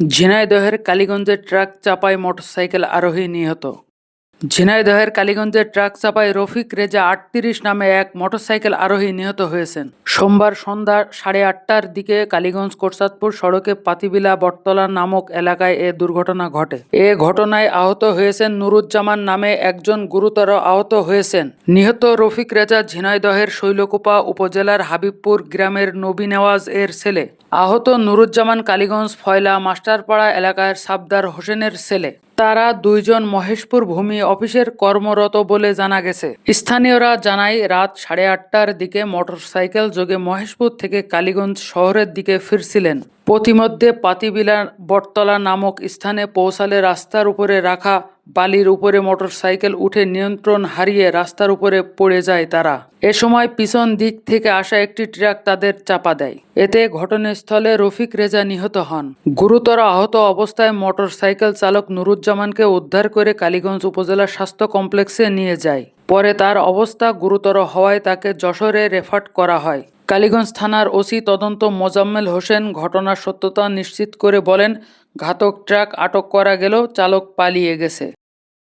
ঝিনাইদহের কালীগঞ্জে ট্রাক চাপায় মোটরসাইকেল আরোহী নিহত। ঝিনাইদহের কালীগঞ্জে ট্রাক চাপায় রফিক রেজা আটত্রিশ নামে এক মোটরসাইকেল আরোহী নিহত হয়েছেন। সোমবার সন্ধ্যা সাড়ে আটটার দিকে কালীগঞ্জ কোরসাদপুর সড়কে পাতিবিলা বটতলা নামক এলাকায় এ দুর্ঘটনা ঘটে। এ ঘটনায় আহত হয়েছেন নুরুজ্জামান নামে একজন গুরুতর আহত হয়েছেন। নিহত রফিক রেজা ঝিনাইদহের শৈলকুপা উপজেলার হাবিবপুর গ্রামের নবী নেওয়াজ এর ছেলে। আহত নুরুজ্জামান কালীগঞ্জ ফয়লা মাস্টারপাড়া এলাকার সাবদার হোসেনের ছেলে। তারা দুইজন মহেশপুর ভূমি অফিসের কর্মরত বলে জানা গেছে। স্থানীয়রা জানায়, রাত সাড়ে আটটার দিকে মোটরসাইকেল যোগে মহেশপুর থেকে কালীগঞ্জ শহরের দিকে ফিরছিলেন। পথিমধ্যে পাতিবিলা বটতলা নামক স্থানে পৌঁছালে রাস্তার উপরে রাখা বালির উপরে মোটরসাইকেল উঠে নিয়ন্ত্রণ হারিয়ে রাস্তার উপরে পড়ে যায় তারা। এ সময় পিছন দিক থেকে আসা একটি ট্রাক তাদের চাপা দেয়। এতে ঘটনাস্থলে রফিক রেজা নিহত হন। গুরুতর আহত অবস্থায় মোটরসাইকেল চালক নুরুজ্জামানকে উদ্ধার করে কালীগঞ্জ উপজেলা স্বাস্থ্য কমপ্লেক্সে নিয়ে যায়। পরে তার অবস্থা গুরুতর হওয়ায় তাকে যশোরে রেফার করা হয়। কালীগঞ্জ থানার ওসি তদন্ত মোজাম্মেল হোসেন ঘটনার সত্যতা নিশ্চিত করে বলেন, ঘাতক ট্রাক আটক করা গেলেও চালক পালিয়ে গেছে।